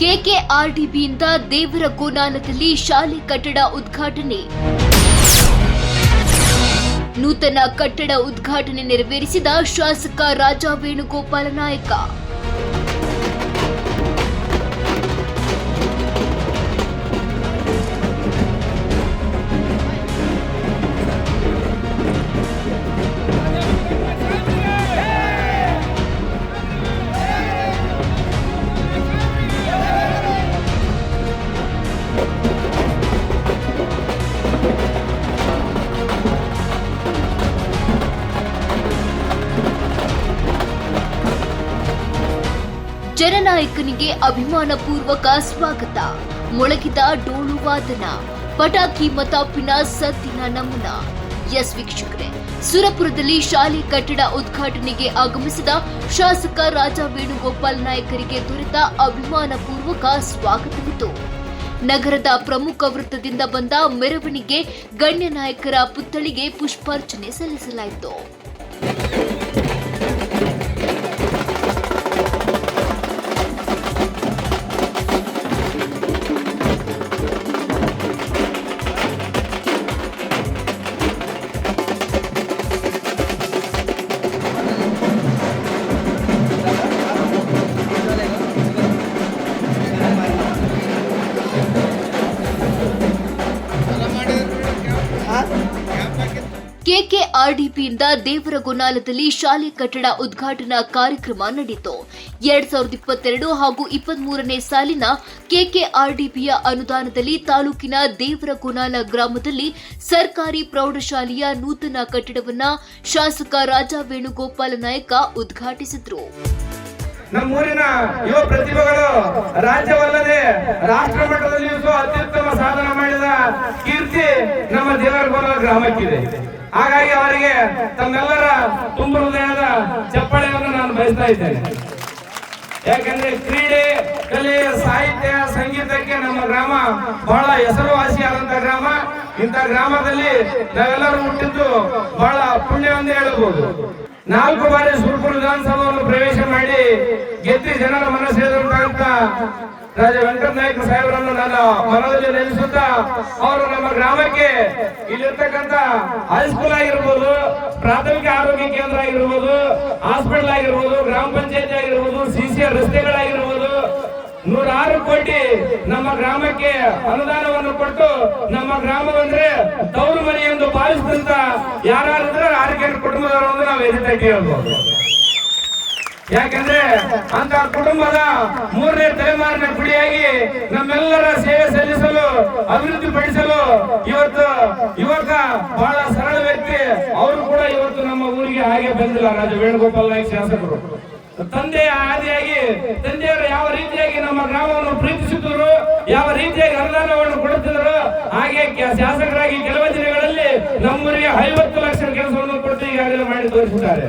ಕೆಕೆಆರ್ಡಿಬಿಯಿಂದ ದೇವರ ಗೋನಾಲದಲ್ಲಿ ಶಾಲೆ ಕಟ್ಟಡ ಉದ್ಘಾಟನೆ. ನೂತನ ಕಟ್ಟಡ ಉದ್ಘಾಟನೆ ನೆರವೇರಿಸಿದ ಶಾಸಕ ರಾಜಾ ವೇಣುಗೋಪಾಲ ನಾಯಕ. ಜನನಾಯಕನಿಗೆ ಅಭಿಮಾನಪೂರ್ವಕ ಸ್ವಾಗತ. ಮೊಳಗಿದ ಡೋಳು ವಾದನ, ಪಟಾಕಿ ಮತಾಪಿನ ಸದ್ದಿನ ನಮೂನ. ಎಸ್ ವೀಕ್ಷಕರೇ, ಸುರಪುರದಲ್ಲಿ ಶಾಲೆ ಕಟ್ಟಡ ಉದ್ಘಾಟನೆಗೆ ಆಗಮಿಸಿದ ಶಾಸಕ ರಾಜಾ ವೇಣುಗೋಪಾಲ್ ನಾಯಕರಿಗೆ ದೊರೆತ ಅಭಿಮಾನಪೂರ್ವಕ ಸ್ವಾಗತವಿತ್ತು ನಗರದ ಪ್ರಮುಖ ವೃತ್ತದಿಂದ ಬಂದ ಮೆರವಣಿಗೆ ಗಣ್ಯ ನಾಯಕರ ಪುತ್ಥಳಿಗೆ ಪುಷ್ಪಾರ್ಚನೆ ಸಲ್ಲಿಸಲಾಯಿತು. ಕೆಕೆಆರ್ಡಿಪಿಯಿಂದ ದೇವರಗೊನಾಲದಲ್ಲಿ ಶಾಲೆ ಕಟ್ಟಡ ಉದ್ಘಾಟನಾ ಕಾರ್ಯಕ್ರಮ ನಡೆಯಿತು. ಎರಡ್ ಸಾವಿರದ ಇಪ್ಪತ್ತೆರಡು ಹಾಗೂ ಇಪ್ಪತ್ಮೂರನೇ ಸಾಲಿನ ಕೆಕೆಆರ್ಡಿಪಿಯ ಅನುದಾನದಲ್ಲಿ ತಾಲೂಕಿನ ದೇವರಗೊನಾಲ ಗ್ರಾಮದಲ್ಲಿ ಸರ್ಕಾರಿ ಪ್ರೌಢಶಾಲೆಯ ನೂತನ ಕಟ್ಟಡವನ್ನ ಶಾಸಕ ರಾಜಾ ವೇಣುಗೋಪಾಲ ನಾಯಕ ಉದ್ಘಾಟಿಸಿದರು. ನಮ್ಮೂರಿನ ಯುವ ಪ್ರತಿಭೆಗಳು ರಾಜ್ಯವಲ್ಲದೆ ರಾಷ್ಟ್ರ ಮಟ್ಟದಲ್ಲಿ ಅತ್ಯುತ್ತಮ ಸಾಧನೆ ಮಾಡಿದ ಕೀರ್ತಿ ನಮ್ಮ ದೇವರಗೋಲ ಗ್ರಾಮಕ್ಕಿದೆ. ಹಾಗಾಗಿ ಅವರಿಗೆ ತಮ್ಮೆಲ್ಲರ ತುಂಬ ಹೃದಯದ ಚಪ್ಪಳೆಯನ್ನು ನಾನು ಬಯಸ್ತಾ ಇದ್ದೇನೆ. ಯಾಕಂದ್ರೆ ಕ್ರೀಡೆ, ಕಲೆ, ಸಾಹಿತ್ಯ, ಸಂಗೀತಕ್ಕೆ ನಮ್ಮ ಗ್ರಾಮ ಬಹಳ ಹೆಸರುವಾಸಿಯಾದಂತ ಗ್ರಾಮ. ಇಂಥ ಗ್ರಾಮದಲ್ಲಿ ನಾವೆಲ್ಲರೂ ಹುಟ್ಟಿದ್ದು ಬಹಳ ಪುಣ್ಯ ಅಂತ ಹೇಳಬಹುದು ನಾಲ್ಕು ಬಾರಿ ಸುರ್ಪುರ ವಿಧಾನಸಭೆಯನ್ನು ಪ್ರವೇಶ ಮಾಡಿ ಗೆದ್ದಿ ಜನರ ಮನಸ್ಸೆಳೆದಂತ ರಾಜ ವೆಂಕಟ ನಾಯಕ ಸಾಹೇಬರನ್ನು ನಾನು ಮನದಲ್ಲಿ ನೆಲೆಸುತ್ತಾ ಅವರು ನಮ್ಮ ಗ್ರಾಮಕ್ಕೆ ಇಲ್ಲಿರ್ತಕ್ಕಂತ ಹೈಸ್ಕೂಲ್ ಆಗಿರ್ಬೋದು, ಪ್ರಾಥಮಿಕ ಆರೋಗ್ಯ ಕೇಂದ್ರ ಆಗಿರ್ಬೋದು ಹಾಸ್ಪಿಟಲ್ ಆಗಿರ್ಬೋದು, ಗ್ರಾಮ ಪಂಚಾಯತ್ ಆಗಿರ್ಬೋದು ಸಿಸಿ ರಸ್ತೆಗಳಾಗಿರ್ಬೋದು, ನೂರಾರು ಕೋಟಿ ನಮ್ಮ ಗ್ರಾಮಕ್ಕೆ ಅನುದಾನವನ್ನು ಕೊಟ್ಟು ನಮ್ಮ ಗ್ರಾಮವಂದ್ರೆ ತವರು ಮನೆ ಎಂದು ಭಾವಿಸಿದಂತ ಯಾರಾದ್ರೂ ಆರೋಗ್ಯ ಕುಟುಂಬದವರು ನಾವು ಎದುರಾಗಿ ಹೇಳ್ಬೋದು. ಯಾಕಂದ್ರೆ ಅಂತ ಕುಟುಂಬದ ಮೂರನೇ ತಲೆಮಾರಿನ ಗುಡಿಯಾಗಿ ನಮ್ಮೆಲ್ಲರ ಸೇವೆ ಸಲ್ಲಿಸಲು ಅಭಿವೃದ್ಧಿ ಪಡಿಸಲು ಇವತ್ತು ಯುವಕ ಬಹಳ ಸರಳ ವ್ಯಕ್ತಿ. ಅವರು ಕೂಡ ಇವತ್ತು ನಮ್ಮ ಊರಿಗೆ ಹಾಗೆ ಬಂದಿಲ್ಲ. ರಾಜ ವೇಣುಗೋಪಾಲ್ ನಾಯ್ಕ ಶಾಸಕರು. ತಂದೆಯ ಆದಿಯಾಗಿ, ತಂದೆಯವರು ಯಾವ ರೀತಿಯಾಗಿ ನಮ್ಮ ಗ್ರಾಮವನ್ನು ಪ್ರೀತಿಸುತ್ತಿದ್ರು ಯಾವ ರೀತಿಯಾಗಿ ಅನುದಾನವನ್ನು ಕೊಡುತ್ತಿದ್ರು, ಹಾಗೆ ಶಾಸಕರಾಗಿ ಕೆಲವೇ ದಿನಗಳಲ್ಲಿ ನಮ್ಮೂರಿಗೆ ಐವತ್ತು ಲಕ್ಷ ಕೆಲಸವನ್ನು ಕೊಟ್ಟು ಈಗಾಗಲೇ ಮಾಡಿ ತೋರಿಸಿದ್ದಾರೆ.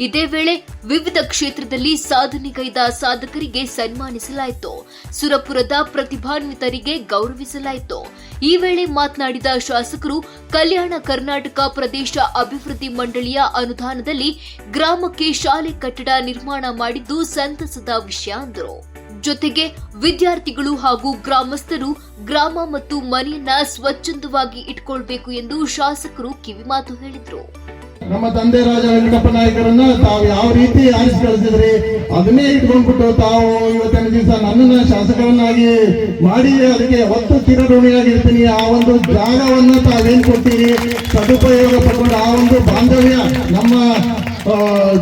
ಇದೇ ವೇಳೆ ವಿವಿಧ ಕ್ಷೇತ್ರದಲ್ಲಿ ಸಾಧನೆಗೈದ ಸಾಧಕರಿಗೆ ಸನ್ಮಾನಿಸಲಾಯಿತು. ಸುರಪುರದ ಪ್ರತಿಭಾನ್ವಿತರಿಗೆ ಗೌರವಿಸಲಾಯಿತು. ಈ ವೇಳೆ ಮಾತನಾಡಿದ ಶಾಸಕರು, ಕಲ್ಯಾಣ ಕರ್ನಾಟಕ ಪ್ರದೇಶ ಅಭಿವೃದ್ಧಿ ಮಂಡಳಿಯ ಅನುದಾನದಲ್ಲಿ ಗ್ರಾಮಕ್ಕೆ ಶಾಲೆ ಕಟ್ಟಡ ನಿರ್ಮಾಣ ಮಾಡಿದ್ದು ಸಂತಸದ ವಿಷಯ ಅಂದರು. ಜೊತೆಗೆ ವಿದ್ಯಾರ್ಥಿಗಳು ಹಾಗೂ ಗ್ರಾಮಸ್ಥರು ಗ್ರಾಮ ಮತ್ತು ಮನೆಯನ್ನ ಸ್ವಚ್ಛಂದವಾಗಿ ಇಟ್ಕೊಳ್ಬೇಕು ಎಂದು ಶಾಸಕರು ಕಿವಿಮಾತು ಹೇಳಿದರು. ನಮ್ಮ ತಂದೆ ರಾಜ ವೆಂಕಟಪ್ಪ ನಾಯಕರನ್ನ ತಾವು ಯಾವ ರೀತಿ ಆರಿಸಿ ಕಳಿಸಿದ್ರಿ, ಅದನ್ನೇ ಇಟ್ಕೊಂಡ್ಬಿಟ್ಟು ತಾವು ಇವತ್ತಿನ ದಿವಸ ನನ್ನನ್ನ ಶಾಸಕರನ್ನಾಗಿ ಮಾಡಿ ಅದಕ್ಕೆ ಒತ್ತು ಚಿರಋಣಿಯಾಗಿರ್ತೀನಿ ಆ ಒಂದು ಜಾಗವನ್ನು ತಾವೇನ್ ಕೊಡ್ತೀರಿ? ಸದುಪಯೋಗ ಪಡ್ಕೊಂಡು ಆ ಒಂದು ಬಾಂಧವ್ಯ ನಮ್ಮ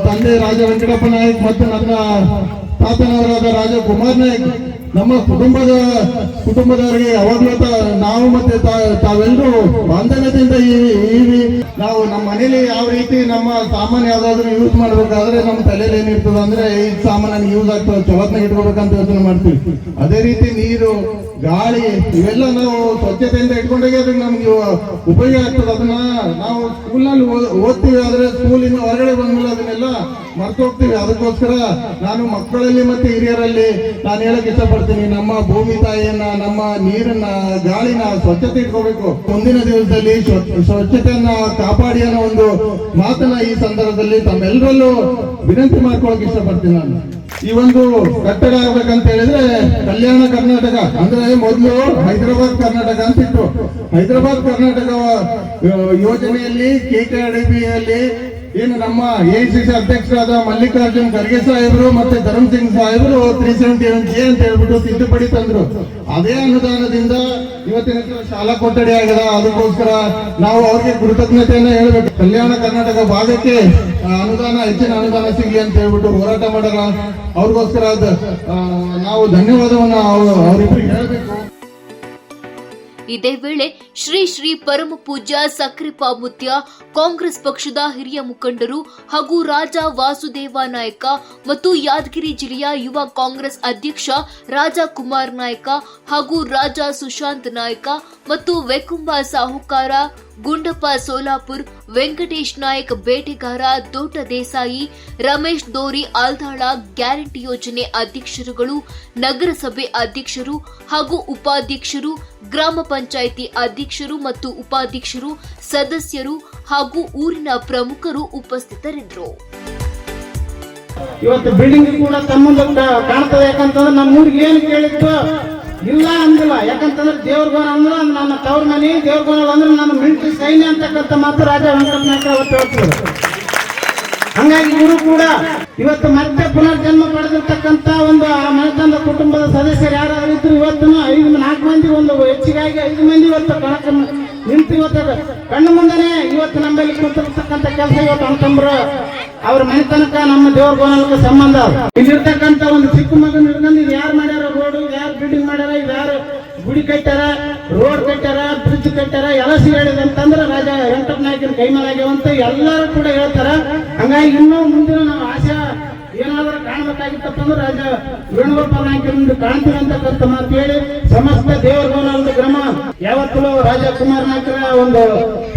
ತಂದೆ ರಾಜ ವೆಂಕಟಪ್ಪ ನಾಯಕ್ ಮತ್ತು ನನ್ನ ತಾತನವರಾದ ರಾಜ ಕುಮಾರ್ ನಾಯಕ್ ನಮ್ಮ ಕುಟುಂಬದ ಕುಟುಂಬದವರಿಗೆ ಯಾವಾಗಲೂ ತ- ನಾವು ಮತ್ತೆ ತಾವೆಲ್ಲರೂ ಬಾಂಧವ್ಯದಿಂದ ಈ ನಾವು ನಮ್ಮ ಮನೇಲಿ ಯಾವ ರೀತಿ ನಮ್ಮ ಸಾಮಾನು ಯಾವ್ದಾದ್ರು ಯೂಸ್ ಮಾಡ್ಬೇಕಾದ್ರೆ ನಮ್ಮ ತಲೆಯಲ್ಲಿ ಏನಿರ್ತದೆ ಅಂದ್ರೆ ಈ ಸಾಮಾನು ನನಗೆ ಯೂಸ್ ಆಗ್ತದೆ ಚೊಲತ್ನಾಗ ಇಟ್ಕೋಬೇಕಂತ ಯೋಚನೆ ಮಾಡ್ತೀವಿ. ಅದೇ ರೀತಿ ನೀರು, ಗಾಳಿ, ಇವೆಲ್ಲ ನಾವು ಸ್ವಚ್ಛತೆಯಿಂದ ಇಟ್ಕೊಂಡಾಗೆ ಅದಕ್ಕೆ ನಮ್ಗೆ ಉಪಯೋಗ ಆಗ್ತದೆ. ಅದನ್ನ ನಾವು ಸ್ಕೂಲ್ನಲ್ಲಿ ಓದ್ತೀವಿ, ಆದ್ರೆ ಸ್ಕೂಲಿಂದ ಹೊರಗಡೆ ಬಂದ್ಮೇಲೆ ಅದನ್ನೆಲ್ಲ ಮರ್ತು ಹೋಗ್ತೀವಿ ಅದಕ್ಕೋಸ್ಕರ ನಾನು ಮಕ್ಕಳಲ್ಲಿ ಮತ್ತೆ ಹಿರಿಯರಲ್ಲಿ ನಾನು ಹೇಳಕ್ ಇಷ್ಟಪಡ್ತೀನಿ. ನಮ್ಮ ಭೂಮಿ ತಾಯಿಯನ್ನ, ನಮ್ಮ ನೀರನ್ನ, ಗಾಳಿನ ಸ್ವಚ್ಛತೆ ಇಟ್ಕೋಬೇಕು. ಮುಂದಿನ ದಿವಸದಲ್ಲಿ ಸ್ವ- ಸ್ವಚ್ಛತೆಯನ್ನ ಕಾಪಾಡಿ ಅನ್ನೋ ಒಂದು ಮಾತನ್ನ ಈ ಸಂದರ್ಭದಲ್ಲಿ ತಮ್ಮೆಲ್ಲರಲ್ಲೂ ವಿನಂತಿ ಮಾಡ್ಕೊಳಕ್ ಇಷ್ಟಪಡ್ತೀನಿ ನಾನು. ಈ ಒಂದು ಕಟ್ಟಡ ಆಗ್ಬೇಕಂತ ಹೇಳಿದ್ರೆ ಕಲ್ಯಾಣ ಕರ್ನಾಟಕ, ಅಂದ್ರೆ ಮೊದಲು ಹೈದರಾಬಾದ್ ಕರ್ನಾಟಕ ಅಂತಿತ್ತು. ಹೈದರಾಬಾದ್ ಕರ್ನಾಟಕ ಯೋಜನೆಯಲ್ಲಿ, ಕೆ ಯಲ್ಲಿ ಏನು ನಮ್ಮ ಎ ಸಿ ಅಧ್ಯಕ್ಷರಾದ ಮಲ್ಲಿಕಾರ್ಜುನ್ ಖರ್ಗೆ ಸಾಹೇಬರು ಮತ್ತೆ ಧರ್ಮ್ ಸಿಂಗ್ ಸಾಹೇಬರು ತ್ರೀ ಸೆವೆಂಟಿ ಎ ಅಂತ ಹೇಳ್ಬಿಟ್ಟು ತಿದ್ದುಪಡಿ ತಂದ್ರು. ಅದೇ ಅನುದಾನದಿಂದ ಇವತ್ತಿನ ಶಾಲಾ ಕೊಠಡಿ ಆಗದ. ಅದಕ್ಕೋಸ್ಕರ ನಾವು ಅವ್ರಿಗೆ ಕೃತಜ್ಞತೆಯನ್ನ ಹೇಳ್ಬೇಕು. ಕಲ್ಯಾಣ ಕರ್ನಾಟಕ ಭಾಗಕ್ಕೆ ಅನುದಾನ, ಹೆಚ್ಚಿನ ಅನುದಾನ ಸಿಗ್ಲಿ ಅಂತ ಹೇಳ್ಬಿಟ್ಟು ಹೋರಾಟ ಮಾಡೋಣ ಅವ್ರಿಗೋಸ್ಕರ ನಾವು ಧನ್ಯವಾದವನ್ನ ಅವ್ರು- ಅವ್ರಿಬ್ರಿಗೆ ಹೇಳ್ಬೇಕು. ಇದೇ ವೇಳೆ ಶ್ರೀ ಶ್ರೀ ಪರಮ ಪೂಜ್ಯ ಮುತ್ಯ ಕಾಂಗ್ರೆಸ್ ಪಕ್ಷದ ಹಿರಿಯ ಮುಖಂಡರು ಹಾಗೂ ರಾಜ ವಾಸುದೇವ ನಾಯಕ ಮತ್ತು ಯಾದಗಿರಿ ಜಿಲ್ಲೆಯ ಯುವ ಕಾಂಗ್ರೆಸ್ ಅಧ್ಯಕ್ಷ ರಾಜ ಕುಮಾರ್ ನಾಯಕ ಹಾಗೂ ರಾಜ ಸುಶಾಂತ್ ನಾಯಕ ಮತ್ತು ವೈಕುಂಬ ಸಾಹುಕಾರ ಗುಂಡಪ್ಪ ಸೋಲಾಪುರ್, ವೆಂಕಟೇಶ್ ನಾಯಕ್ ಬೇಟೆಗಾರ ದೊಡ್ಡ ದೇಸಾಯಿ, ರಮೇಶ್ ದೋರಿ ಆಲ್ದಾಳ ಗ್ಯಾರಂಟಿ ಯೋಜನೆ ಅಧ್ಯಕ್ಷರುಗಳು, ನಗರಸಭೆ ಅಧ್ಯಕ್ಷರು ಹಾಗೂ ಉಪಾಧ್ಯಕ್ಷರು, ಗ್ರಾಮ ಪಂಚಾಯಿತಿ ಅಧ್ಯಕ್ಷರು ಮತ್ತು ಉಪಾಧ್ಯಕ್ಷರು, ಸದಸ್ಯರು ಹಾಗೂ ಊರಿನ ಪ್ರಮುಖರು ಉಪಸ್ಥಿತರಿದ್ದರು. ಇವತ್ತು ಬಿಲ್ಡಿಂಗ್ ಕೂಡ ಸಂಬಂಧ ಕಾಣ್ತದೆ ಯಾಕಂತಂದ್ರೆ ನಮ್ಮ ಊರಿಗೆ ಏನು ಕೇಳಿತ್ತು ಇಲ್ಲ ಅಂದಿಲ್ಲ. ಯಾಕಂತಂದ್ರೆ ದೇವ್ರಗೋನ ಅಂದ್ರೆ ನನ್ನ ತವ್ರ ಮನೆ ದೇವ್ರಗೋನ ಅಂದ್ರೆ ನನ್ನ ಮಿಲಿಟರಿ ಸೈನ್ಯ ಅಂತಕ್ಕಂಥ ಮಾತು ರಾಜ ವೆಂಕಟ ನಾಯಕ ಅವತ್ತು ಹೇಳ್ತಿದ್ರು. ಹಂಗಾಗಿ ಇವರು ಕೂಡ ಇವತ್ತು ಮತ್ತೆ ಪುನರ್ಜನ್ಮ ಪಡೆದಿರ್ತಕ್ಕಂಥ ಒಂದು ಆ ಮನೆತನದ ಕುಟುಂಬದ ಸದಸ್ಯರು ಯಾರಾದ್ರೂ ಇದ್ರು ಇವತ್ತು ಐದು ನಾಲ್ಕು ಮಂದಿ ಒಂದು ಹೆಚ್ಚಿಗಾಗಿ ಐದು ಮಂದಿ ಇವತ್ತು ಕಣಕ ನಿಂತು ಇವತ್ತು ಕಣ್ಣು ಮುಂದೆನೆ ಇವತ್ತು ನಮ್ಮಲ್ಲಿ ಕುಂತಿರ್ತಕ್ಕಂತ ಕೆಲಸ ಇವತ್ತು ಅಂತಂಬ್ರು ಅವ್ರ ಮನೆತನಕ ನಮ್ಮ ದೇವ್ರ ಗೋನಲ್ಕ ಸಂಬಂಧ. ಇಲ್ಲಿರ್ತಕ್ಕಂಥ ಒಂದು ಚಿಕ್ಕ ಮಗನ ಕಟ್ಟಾರ, ರೋಡ್ ಕಟ್ಟಾರ ಬ್ರಿಡ್ಜ್ ಕಟ್ಟಾರ, ಎಲ್ಲ ಹೇಳಿದೆ ಅಂತಂದ್ರೆ ರಾಜ ವೆಂಕಟ ನಾಯಕನ ಅಂತ ಎಲ್ಲರೂ ಕೂಡ ಹೇಳ್ತಾರ. ಹಂಗಾಗಿ ಇನ್ನೂ ಮುಂದಿನ ನಾವು ಆಶಾ ಏನಾದರೂ ಕಾಣಬೇಕಾಗಿತ್ತಪ್ಪ ಅಂದ್ರೆ ರಾಜ ವೇಣುಗೋಪಾಲ ನಾಯಕರಿಂದ ಕಾಣ್ತೀವಿ ಅಂತಕ್ಕಂಥ ಮಾತು ಹೇಳಿ ಸಮಸ್ತ ದೇವರಗೋನ ಒಂದು ಗ್ರಾಮ. ಯಾವತ್ತೂ ರಾಜ ಕುಮಾರ್ ನಾಯಕರ ಒಂದು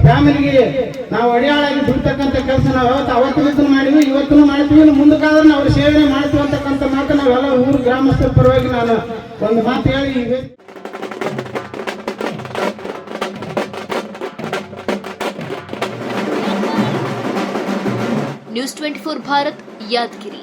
ಫ್ಯಾಮಿಲಿಗೆ ನಾವು ಅಡಿಯಾಳಾಗಿ ದುಡ್ತಕ್ಕಂಥ ಕೆಲಸ ನಾವು ಯಾವತ್ತು ಅವತ್ತಿನ ಮಾಡಿದ್ವಿ ಇವತ್ತು ಮಾಡ್ತೀವಿ ಮುಂದಕ್ಕಾದ್ರೆ ನಾವು ಸೇವನೆ ಮಾಡ್ತೀವಿ ಅಂತಕ್ಕಂಥ ಮಾತು ನಾವೆಲ್ಲ ಊರು ಗ್ರಾಮಸ್ಥರ ಪರವಾಗಿ ನಾನು ಒಂದು ಮಾತು ಹೇಳಿ न्यूज़ 24 भारत यादगिरी।